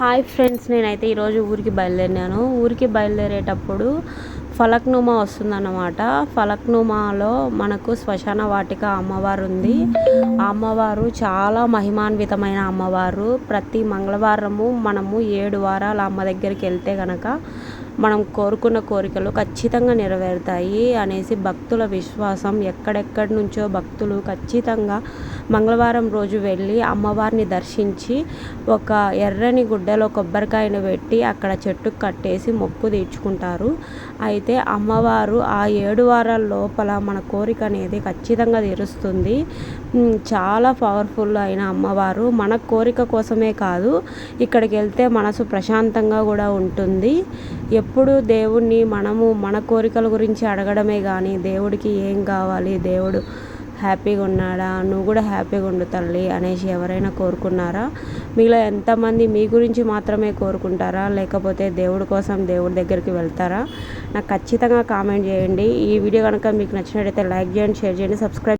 Hi friends నేనైతే ఈరోజు ఊరికి బయలుదేరినాను. ఊరికి బయలుదేరేటప్పుడు ఫలక్నుమా వస్తుందన్నమాట. ఫలక్నుమాలో మనకు శ్మశాన వాటిక అమ్మవారు ఉంది ఆ అమ్మవారు చాలా మహిమాన్వితమైన అమ్మవారు. ప్రతి మంగళవారము మనము ఏడు వారాలు అమ్మ దగ్గరికి వెళ్తే కనుక మనం కోరుకున్న కోరికలు ఖచ్చితంగా నెరవేరుతాయి అనేసి భక్తుల విశ్వాసం ఎక్కడెక్కడి నుంచో భక్తులు ఖచ్చితంగా మంగళవారం రోజు వెళ్ళి అమ్మవారిని దర్శించి ఒక ఎర్రని గుడ్డలో కొబ్బరికాయను పెట్టి అక్కడ చెట్టుకు కట్టేసి మొక్కు తీర్చుకుంటారు. అయితే అమ్మవారు ఆ ఏడు వారాల లోపల మన కోరిక అనేది ఖచ్చితంగా తీరుస్తుంది. చాలా పవర్ఫుల్ అయిన అమ్మవారు. మన కోరిక కోసమే కాదు ఇక్కడికి వెళ్తే మనసు ప్రశాంతంగా కూడా ఉంటుంది. ఎప్పుడు దేవుణ్ణి మనము మన కోరికల గురించి అడగడమే కానీ దేవుడికి ఏం కావాలి దేవుడు హ్యాపీగా ఉన్నాడా నువ్వు కూడా హ్యాపీగా ఉండు తల్లి అనేసి ఎవరైనా కోరుకున్నారా? మీలో ఎంతమంది మీ గురించి మాత్రమే కోరుకుంటారా? లేకపోతే దేవుడి కోసం దేవుడి దగ్గరికి వెళ్తారా? నాకు ఖచ్చితంగా కామెంట్ చేయండి. ఈ వీడియో కనుక మీకు నచ్చినట్టయితే లైక్ చేయండి షేర్ చేయండి సబ్స్క్రైబ్